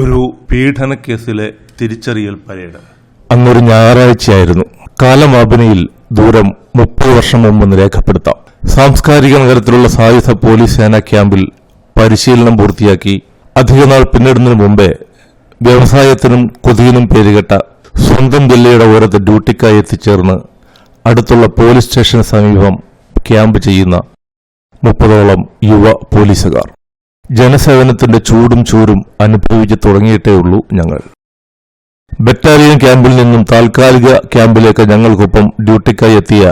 ഒരു പീഡന കേസിലെ തിരിച്ചറിയൽ പരേഡ്. അന്നൊരു ഞായറാഴ്ചയായിരുന്നു. കാലമാപനയിൽ ദൂരം മുപ്പത് വർഷം മുമ്പെന്ന് രേഖപ്പെടുത്താം. സാംസ്കാരിക നഗരത്തിലുള്ള സായുധ പോലീസ് സേനാ ക്യാമ്പിൽ പരിശീലനം പൂർത്തിയാക്കി അധികനാൾ പിന്നിടുന്നതിന് മുമ്പേ വ്യവസായത്തിനും കൊതിയിനും പേരുകെട്ട സ്വന്തം ജില്ലയുടെ ഓരത്ത് ഡ്യൂട്ടിക്കായി എത്തിച്ചേർന്ന് അടുത്തുള്ള പോലീസ് സ്റ്റേഷന് സമീപം ക്യാമ്പ് ചെയ്യുന്ന മുപ്പതോളം യുവ പോലീസുകാർ. ജനസേവനത്തിന്റെ ചൂടും ചൂരും അനുഭവിച്ചു തുടങ്ങിയിട്ടേ ഉള്ളൂ ഞങ്ങൾ. ബറ്റാലിയൻ ക്യാമ്പിൽ നിന്നും താൽക്കാലിക ക്യാമ്പിലേക്ക് ഞങ്ങൾക്കൊപ്പം ഡ്യൂട്ടിക്കായി എത്തിയ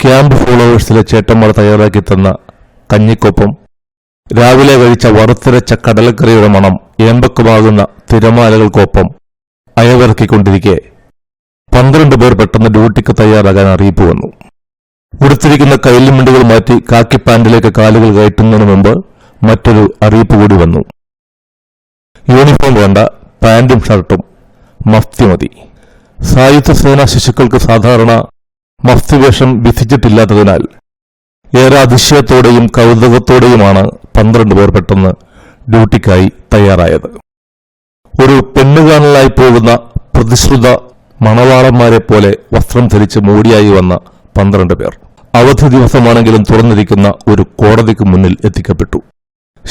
ക്യാമ്പ് ഫോളോവേഴ്സിലെ ചേട്ടന്മാർ തയ്യാറാക്കി തന്ന കഞ്ഞിക്കൊപ്പം രാവിലെ കഴിച്ച വറുത്തരച്ച കടലക്കറിയുടെ മണം ഏമ്പക്കുമാകുന്ന തിരമാലകൾക്കൊപ്പം അയവിറക്കിക്കൊണ്ടിരിക്കെ പന്ത്രണ്ട് പേർ പെട്ടെന്ന് ഡ്യൂട്ടിക്ക് തയ്യാറാകാൻ അറിയിപ്പ് വന്നു. ഉടുത്തിരിക്കുന്ന കൈലിമിണ്ടുകൾ മാറ്റി കാക്കി പാൻറിലേക്ക് കാലുകൾ കയറ്റുന്നതിന് മുമ്പ് മറ്റൊരു അറിയിപ്പ് കൂടി വന്നു. യൂണിഫോം വേണ്ട പാന്റും ഷർട്ടും. മഫ്തി മതി. സായുധ സേനാ ശിശുക്കൾക്ക് സാധാരണ മഫ്തി വേഷം വിധിച്ചിട്ടില്ലാത്തതിനാൽ ഏറെ അതിശയത്തോടെയും കൗതുകത്തോടെയുമാണ് പന്ത്രണ്ട് പേർ പെട്ടെന്ന് ഡ്യൂട്ടിക്കായി തയ്യാറായത്. ഒരു പെണ്ണുകാണലായി പോകുന്ന പ്രതിശ്രുത മണവാളന്മാരെ പോലെ വസ്ത്രം ധരിച്ച് മോടിയായി വന്ന പന്ത്രണ്ട് പേർ അവധി ദിവസമാണെങ്കിലും തുറന്നിരിക്കുന്ന ഒരു കോടതിക്ക് മുന്നിൽ എത്തിക്കപ്പെട്ടു.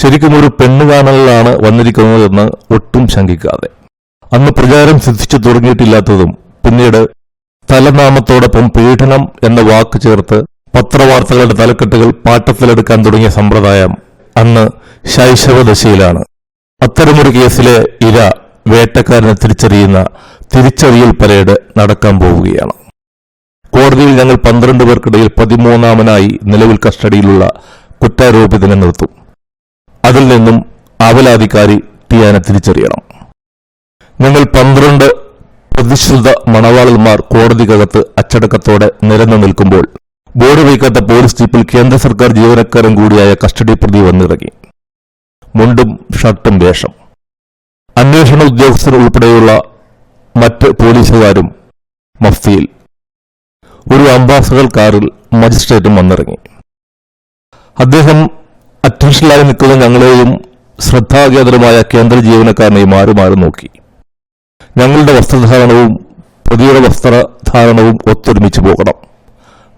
ശരിക്കും ഒരു പെണ്ണുകാണലിലാണ് വന്നിരിക്കുന്നതെന്ന് ഒട്ടും ശങ്കിക്കാതെ. അന്ന് പ്രചാരം സിദ്ധിച്ചു തുടങ്ങിയിട്ടില്ലാത്തതും പിന്നീട് തലനാമത്തോടൊപ്പം പീഡനം എന്ന വാക്ക് ചേർത്ത് പത്രവാർത്തകളുടെ തലക്കെട്ടുകൾ പാട്ടത്തിലെടുക്കാൻ തുടങ്ങിയ സമ്പ്രദായം അന്ന് ശൈശവദശയിലാണ്. അത്തരമൊരു കേസിലെ ഇര വേട്ടക്കാരനെ തിരിച്ചറിയുന്ന തിരിച്ചറിയൽ പരേഡ് നടക്കാൻ പോവുകയാണ്. കോടതിയിൽ ഞങ്ങൾ പന്ത്രണ്ട് പേർക്കിടയിൽ പതിമൂന്നാമനായി നിലവിൽ കസ്റ്റഡിയിലുള്ള കുറ്റാരോപിതനെ നിർത്തും. അതിൽ നിന്നും ആവലാധികാരി ടിയാനെ തിരിച്ചറിയണം. ഞങ്ങൾ പന്ത്രണ്ട് പ്രതിശ്രുത മണവാളന്മാർ കോടതിക്കകത്ത് അച്ചടക്കത്തോടെ നിരന്നു നിൽക്കുമ്പോൾ ബോർഡ് വയ്ക്കാത്ത പോലീസ് ജീപ്പിൽ കേന്ദ്ര സർക്കാർ ജീവനക്കാരൻ കൂടിയായ കസ്റ്റഡി പ്രതി വന്നിറങ്ങി. മുണ്ടും ഷർട്ടും വേഷം. അന്വേഷണ ഉദ്യോഗസ്ഥർ ഉൾപ്പെടെയുള്ള മറ്റ് പോലീസുകാരും മഫ്തിയിൽ ഒരു അംബാസഡർ കാറിൽ മജിസ്ട്രേറ്റും വന്നിറങ്ങി. അദ്ദേഹം അറ്റൻഷനിലായി നിൽക്കുന്ന ഞങ്ങളെയും ശ്രദ്ധാകേന്ദ്രമായ കേന്ദ്ര ജീവനക്കാരനെയും മാറി മാറി നോക്കി? ഞങ്ങളുടെ വസ്ത്രധാരണവും പ്രതിയുടെ വസ്ത്രധാരണവും ഒത്തൊരുമിച്ച് പോകണം.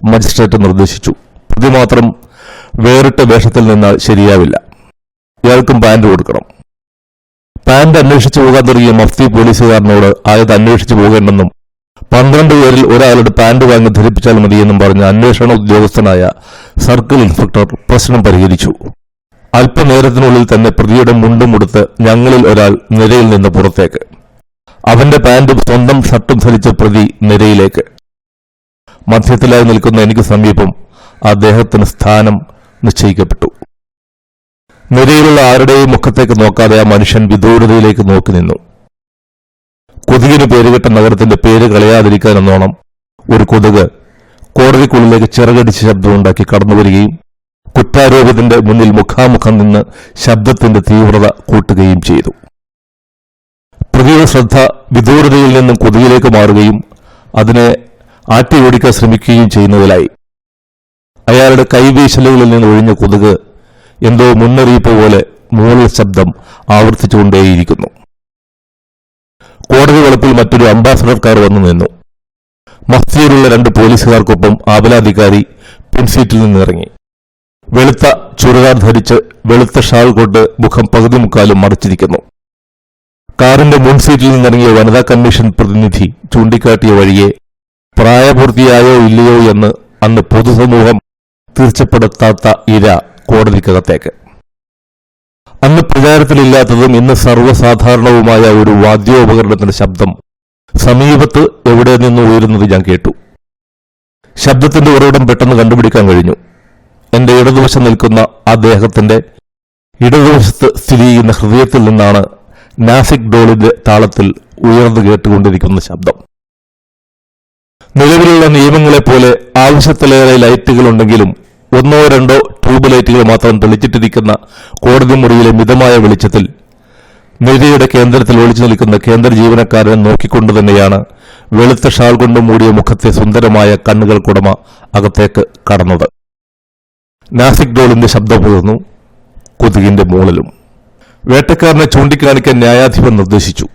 മജിസ്ട്രേറ്റ് നിർദ്ദേശിച്ചു. പ്രതി മാത്രം വേറിട്ട വേഷത്തിൽ നിന്നാൽ ശരിയാവില്ല. ഇയാൾക്കും പാന്റ് കൊടുക്കണം. പാന്റ് അന്വേഷിച്ചു പോകാൻ തുടങ്ങിയ മഫ്തി പോലീസുകാരനോട് ആയത് അന്വേഷിച്ചു പോകേണ്ടെന്നും പന്ത്രണ്ട് പേരിൽ ഒരാളുടെ പാന്റ് വാങ്ങി ധരിപ്പിച്ചാൽ മതിയെന്നും പറഞ്ഞ അന്വേഷണ ഉദ്യോഗസ്ഥനായ സർക്കിൾ ഇൻസ്പെക്ടർ പ്രശ്നം പരിഹരിച്ചു. അല്പനേരത്തിനുള്ളിൽ തന്നെ പ്രതിയുടെ മുണ്ടും ഉടുത്ത് ഞങ്ങളിൽ ഒരാൾ നിരയിൽ നിന്ന് പുറത്തേക്ക്. അവന്റെ പാന്റും സ്വന്തം ഷർട്ടും ധരിച്ച പ്രതി നിരയിലേക്ക്. മധ്യത്തിലായി നിൽക്കുന്ന എനിക്ക് സമീപം അദ്ദേഹത്തിന് സ്ഥാനം നിശ്ചയിക്കപ്പെട്ടു. നിരയിലുള്ള ആരുടെയും മുഖത്തേക്ക് നോക്കാതെ ആ മനുഷ്യൻ വിദൂരതയിലേക്ക് നോക്കി നിന്നു. കൊതുകിന് പേരുകെട്ട നഗരത്തിന്റെ പേര് കളയാതിരിക്കാനെന്നോണം ഒരു കൊതുക് കോടതിക്കുള്ളിലേക്ക് ചിറകടിച്ച് ശബ്ദമുണ്ടാക്കി കടന്നുവരികയും കുറ്റാരോപിതന്റെ മുന്നിൽ മുഖാമുഖം നിന്ന് ശബ്ദത്തിന്റെ തീവ്രത കൂട്ടുകയും ചെയ്തു. പ്രതിയുടെ ശ്രദ്ധ വിദൂരതയിൽ നിന്നും കൊതുകിലേക്ക് മാറുകയും അതിനെ ആട്ടിയോടിക്കാൻ ശ്രമിക്കുകയും ചെയ്യുന്നതിലായി. അയാളുടെ കൈവീശലുകളിൽ നിന്ന് ഒഴിഞ്ഞ കൊതുക് എന്തോ മുന്നറിയിപ്പ് പോലെ മൂളൽ ശബ്ദം ആവർത്തിച്ചുകൊണ്ടേയിരിക്കുന്നു. കോടതി വളപ്പിൽ മറ്റൊരു അംബാസഡർ കാർ വന്നു നിന്നു. മഫ്തിയിലുള്ള രണ്ട് പോലീസുകാർക്കൊപ്പം ആപലാധികാരി പിൻസീറ്റിൽ നിന്നിറങ്ങി വെളുത്ത ചുരുകാർ ധരിച്ച് വെളുത്ത ഷാൾ കൊണ്ട് മുഖം പകുതി മുക്കാലും മറച്ചിരിക്കുന്നു. കാറിന്റെ മുൻസീറ്റിൽ നിന്നിറങ്ങിയ വനിതാ കമ്മീഷൻ പ്രതിനിധി ചൂണ്ടിക്കാട്ടിയ വഴിയെ പ്രായപൂർത്തിയായോ ഇല്ലയോ എന്ന് അന്ന് പൊതുസമൂഹം തീർച്ചപ്പെടുത്താത്ത ഇര കോടതിക്കകത്തേക്ക്. അന്ന് പ്രചാരത്തിലില്ലാത്തതും ഇന്ന് സർവസാധാരണവുമായ ഒരു വാദ്യോപകരണത്തിന്റെ ശബ്ദം സമീപത്ത് എവിടെ നിന്ന് ഉയരുന്നത് ഞാൻ കേട്ടു. ശബ്ദത്തിന്റെ ഉറവിടം പെട്ടെന്ന് കണ്ടുപിടിക്കാൻ കഴിഞ്ഞു. എന്റെ ഇടതുവശം നിൽക്കുന്ന അദ്ദേഹത്തിന്റെ ദേഹത്തിന്റെ ഇടതുവശത്ത് സ്ഥിതി ചെയ്യുന്ന ഹൃദയത്തിൽ നിന്നാണ് നാസിക് ഡോളിന്റെ താളത്തിൽ ഉയർന്നു കേട്ടുകൊണ്ടിരിക്കുന്ന ശബ്ദം. നിലവിലുള്ള നിയമങ്ങളെപ്പോലെ ആവശ്യത്തിലേറെ ലൈറ്റുകൾ ഉണ്ടെങ്കിലും ഒന്നോ രണ്ടോ ട്യൂബ് ലൈറ്റുകൾ മാത്രം തെളിച്ചിട്ടിരിക്കുന്ന കോടതി മുറിയിലെ മിതമായ വെളിച്ചത്തിൽ നിരയുടെ കേന്ദ്രത്തിൽ ഒളിച്ചു നിൽക്കുന്ന കേന്ദ്ര ജീവനക്കാരനെ നോക്കിക്കൊണ്ട് തന്നെയാണ് വെളുത്ത ഷാൾ കൊണ്ട് മൂടിയ മുഖത്തെ സുന്ദരമായ കണ്ണുകൾക്കുടമ അകത്തേക്ക് കടന്നത്. നാസിക് ഡോളിന്റെ ശബ്ദം പുലർന്നു കൊതുകിന്റെ മൂളലും. വേട്ടക്കാരനെ ചൂണ്ടിക്കാണിക്കാൻ ന്യായാധിപൻ നിർദ്ദേശിച്ചു.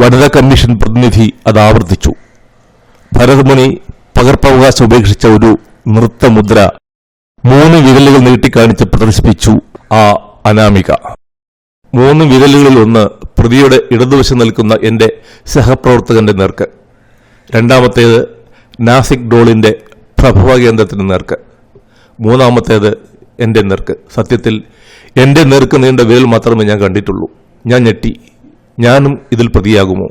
വനിതാ കമ്മീഷൻ പ്രതിനിധി അത് ആവർത്തിച്ചു. ഭരതമുനി പകർപ്പവകാശം ഉപേക്ഷിച്ച ഒരു നൃത്തമുദ്ര മൂന്ന് വിരലുകൾ നീട്ടിക്കാണിച്ച് പ്രദർശിപ്പിച്ചു ആ അനാമിക. മൂന്ന് വിരലുകളിൽ ഒന്ന് പ്രതിയുടെ ഇടതുവശം നിൽക്കുന്ന എന്റെ സഹപ്രവർത്തകന്റെ നേർക്ക്. രണ്ടാമത്തേത് നാസിക് ഡോളിന്റെ പ്രഭവ കേന്ദ്രത്തിന് നേർക്ക്. മൂന്നാമത്തേത് എന്റെ നേർക്ക്. സത്യത്തിൽ എന്റെ നേർക്ക് നീണ്ട വേൽ മാത്രമേ ഞാൻ കണ്ടിട്ടുള്ളൂ. ഞാൻ ഞെട്ടി. ഞാനും ഇതിൽ പ്രതിയാകുമോ?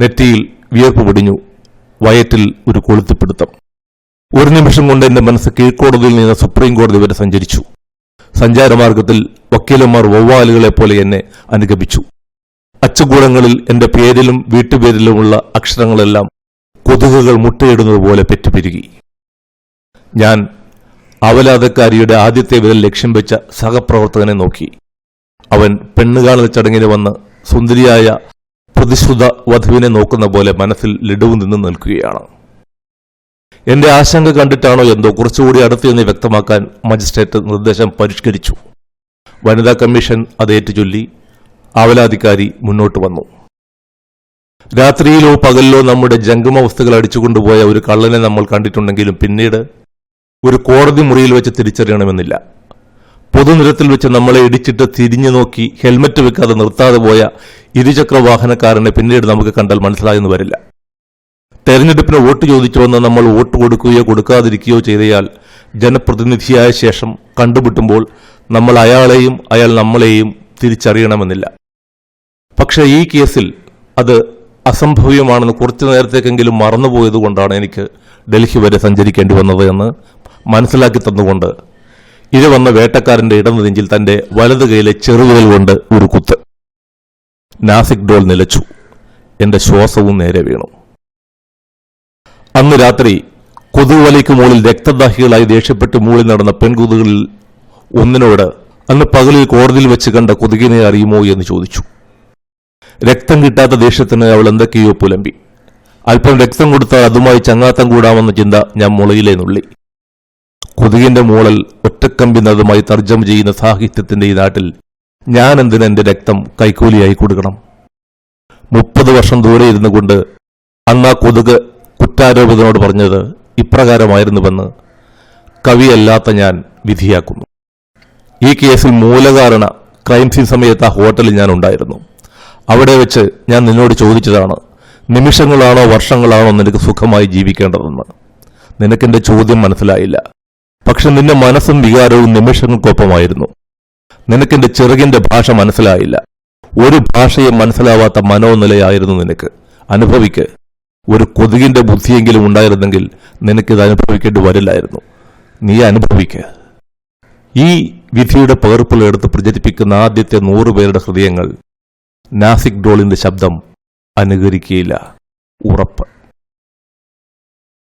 നെറ്റിയിൽ വിയർപ്പ് പൊടിഞ്ഞു. വയറ്റിൽ ഒരു കൊളുത്തിപ്പിടുത്തം ഒരു നിമിഷം കൊണ്ട് എന്റെ മനസ്സ് കീഴ്ക്കോടതിയിൽ നിന്ന് സുപ്രീം കോടതി വരെ സഞ്ചരിച്ചു. സഞ്ചാരമാർഗത്തിൽ വക്കീലന്മാർ വവ്വാലുകളെ പോലെ എന്നെ അനുഗമിച്ചു. അച്ചുകൂടങ്ങളിൽ എന്റെ പേരിലും വീട്ടുപേരിലുമുള്ള അക്ഷരങ്ങളെല്ലാം കൊതുകുകൾ മുട്ടയിടുന്നത് പോലെ പെറ്റുപിരുകി. ഞാൻ അവലാതക്കാരിയുടെ ആദ്യത്തെ വിരൽ ലക്ഷ്യം വെച്ച സഹപ്രവർത്തകനെ നോക്കി. അവൻ പെണ്ണുകാണൽ ചടങ്ങിന് വന്ന് സുന്ദരിയായ പ്രതിശ്രുത വധുവിനെ നോക്കുന്ന പോലെ മനസ്സിൽ ലഡുവും നിന്ന് നിൽക്കുകയാണ്. എന്റെ ആശങ്ക കണ്ടിട്ടാണോ എന്തോ കുറച്ചുകൂടി അടുത്ത് എന്ന് വ്യക്തമാക്കാൻ മജിസ്ട്രേറ്റ് നിർദ്ദേശം പരിഷ്കരിച്ചു. വനിതാ കമ്മീഷൻ അത് ഏറ്റുചൊല്ലി. ആവലാധികാരി മുന്നോട്ട് വന്നു. രാത്രിയിലോ പകലിലോ നമ്മുടെ ജംഗമ വസ്തുക്കൾ അടിച്ചുകൊണ്ടുപോയ ഒരു കള്ളനെ നമ്മൾ കണ്ടിട്ടുണ്ടെങ്കിലും പിന്നീട് ഒരു കോടതി മുറിയിൽ വെച്ച് തിരിച്ചറിയണമെന്നില്ല. പൊതുനിരത്തിൽ വെച്ച് നമ്മളെ ഇടിച്ചിട്ട് തിരിഞ്ഞു നോക്കി ഹെൽമറ്റ് വെക്കാതെ നിർത്താതെ പോയ ഇരുചക്ര വാഹനക്കാരനെ പിന്നീട് നമുക്ക് കണ്ടാൽ മനസ്സിലായെന്ന് വരില്ല. തെരഞ്ഞെടുപ്പിന് വോട്ട് ചോദിച്ചു വന്ന് നമ്മൾ വോട്ട് കൊടുക്കുകയോ കൊടുക്കാതിരിക്കുകയോ ചെയ്തയാൽ ജനപ്രതിനിധിയായ ശേഷം കണ്ടുമുട്ടുമ്പോൾ നമ്മൾ അയാളെയും അയാൾ നമ്മളെയും തിരിച്ചറിയണമെന്നില്ല. പക്ഷേ ഈ കേസിൽ അത് അസംഭവ്യമാണെന്ന് കുറച്ചു നേരത്തേക്കെങ്കിലും മറന്നുപോയത് കൊണ്ടാണ് എനിക്ക് ഡൽഹി വരെ സഞ്ചരിക്കേണ്ടി വന്നത് എന്ന് മനസ്സിലാക്കി തന്നുകൊണ്ട് ഇത് വന്ന വേട്ടക്കാരന്റെ ഇടം നെഞ്ചിൽ തന്റെ വലത് കൈയിലെ ചെറുവിരൽ കൊണ്ട് ഒരു കുത്ത്. നാസിക് ഡോൾ നിലച്ചു. എന്റെ ശ്വാസവും നേരെ വീണു. അന്ന് രാത്രി കൊതുകുവലയ്ക്ക് മുകളിൽ രക്തദാഹികളായി ദേഷ്യപ്പെട്ട് മൂളി നടന്ന പെൺകൊതുകളിൽ ഒന്നിനോട് അന്ന് പകലിൽ കോടതിയിൽ വെച്ച് കണ്ട കൊതുകിനെ അറിയുമോ എന്ന് ചോദിച്ചു. രക്തം കിട്ടാത്ത ദേഷ്യത്തിന് അവൾ എന്തൊക്കെയോ പുലമ്പി. അല്പം രക്തം കൊടുത്താൽ അതുമായി ചങ്ങാത്തം കൂടാമെന്ന ചിന്ത ഞാൻ മുളയിലെ നുള്ളി. കൊതുകിന്റെ മൂളൽ ഒറ്റക്കമ്പി നതുമായി തർജമ ചെയ്യുന്ന സാഹിത്യത്തിന്റെ ഈ നാട്ടിൽ ഞാൻ എന്തിന് എന്റെ രക്തം കൈക്കൂലിയായി കൊടുക്കണം? മുപ്പത് വർഷം ദൂരെ ഇരുന്നു കൊണ്ട് അന്ന് ആ കൊതുക് കുറ്റാരോപിതനോട് പറഞ്ഞത് ഇപ്രകാരമായിരുന്നുവെന്ന് കവിയല്ലാത്ത ഞാൻ വിധിയാക്കുന്നു. ഈ കേസിൽ മൂലകാരണ ക്രൈം സീൻ സമയത്ത് ആ ഹോട്ടലിൽ ഞാൻ ഉണ്ടായിരുന്നു. അവിടെ വെച്ച് ഞാൻ നിന്നോട് ചോദിച്ചതാണ് നിമിഷങ്ങളാണോ വർഷങ്ങളാണോ നിനക്ക് സുഖമായി ജീവിക്കേണ്ടതെന്ന്? നിനക്കെന്റെ ചോദ്യം മനസ്സിലായില്ല. പക്ഷെ നിന്റെ മനസ്സും വികാരവും നിമിഷങ്ങൾക്കൊപ്പമായിരുന്നു. നിനക്കെന്റെ ചെറുകിന്റെ ഭാഷ മനസ്സിലായില്ല. ഒരു ഭാഷയും മനസ്സിലാവാത്ത മനോനിലയായിരുന്നു നിനക്ക്. അനുഭവിക്ക്. ഒരു കൊതുകിന്റെ ബുദ്ധിയെങ്കിലും ഉണ്ടായിരുന്നെങ്കിൽ നിനക്കിത് അനുഭവിക്കേണ്ടി വരില്ലായിരുന്നു. നീ അനുഭവിക്ക്. ഈ വിധിയുടെ പകർപ്പുകളെടുത്ത് പ്രചരിപ്പിക്കുന്ന ആദ്യത്തെ നൂറുപേരുടെ ഹൃദയങ്ങൾ നാസിക് ഡോളിന്റെ ശബ്ദം അനുകരിക്കുകയില്ല. ഉറപ്പ്.